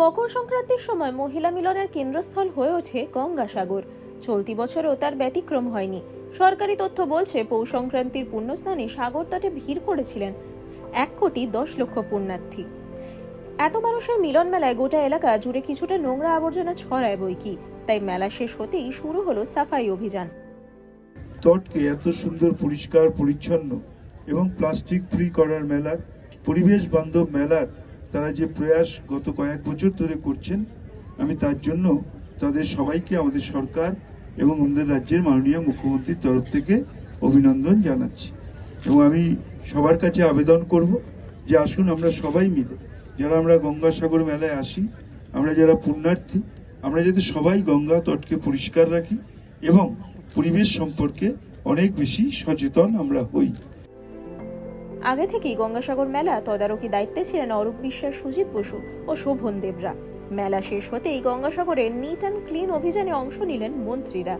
মকর সংক্রান্তির সময় মহিলা মিলনের কেন্দ্রস্থল হয়ে ওঠে গঙ্গাসাগর। চলতি বছরও তার ব্যতিক্রম হয়নি। সরকারি তথ্য বলছে, পৌষ সংক্রান্তির পুণ্যস্নানে সাগর তটে ভিড় করেছিলেন এক কোটি দশ লক্ষ পুণ্যার্থী। এত মানুষের মিলন মেলায় গোটা এলাকা জুড়ে কিছুটা নোংরা আবর্জনা ছড়ায় বই কি তাই মেলা শেষ হতেই শুরু হলো সাফাই অভিযান। তটকে এত সুন্দর পরিষ্কার, পরিচ্ছন্ন এবং প্লাস্টিক ফ্রি করার মেলার পরিবেশ বান্ধব মেলার তারা যে প্রয়াস গত কয়েক বছর ধরে করছেন, আমি তার জন্য তাদের সবাইকে, আমাদের সরকার এবং আমাদের রাজ্যের মাননীয় মুখ্যমন্ত্রীর তরফ থেকে অভিনন্দন জানাচ্ছি। এবং আমি সবার কাছে আবেদন করব যে আসুন আমরা সবাই মিলে, যারা আমরা গঙ্গাসাগর মেলায় আসি, আমরা যারা পুণ্যার্থী, আমরা যাতে সবাই গঙ্গা তটকে পরিষ্কার রাখি এবং পরিবেশ সম্পর্কে অনেক বেশি সচেতন আমরা হই। আগে থেকেই গঙ্গাসাগর মেলা তদারকি দায়িত্বে ছিলেন অরূপ বিশ্বাস, সুজিত বসু ও শোভন দেবরা। মেলা শেষ হতেই গঙ্গাসাগরে নিট অ্যান্ড ক্লিন অভিযানে অংশ নিলেন মন্ত্রীরা।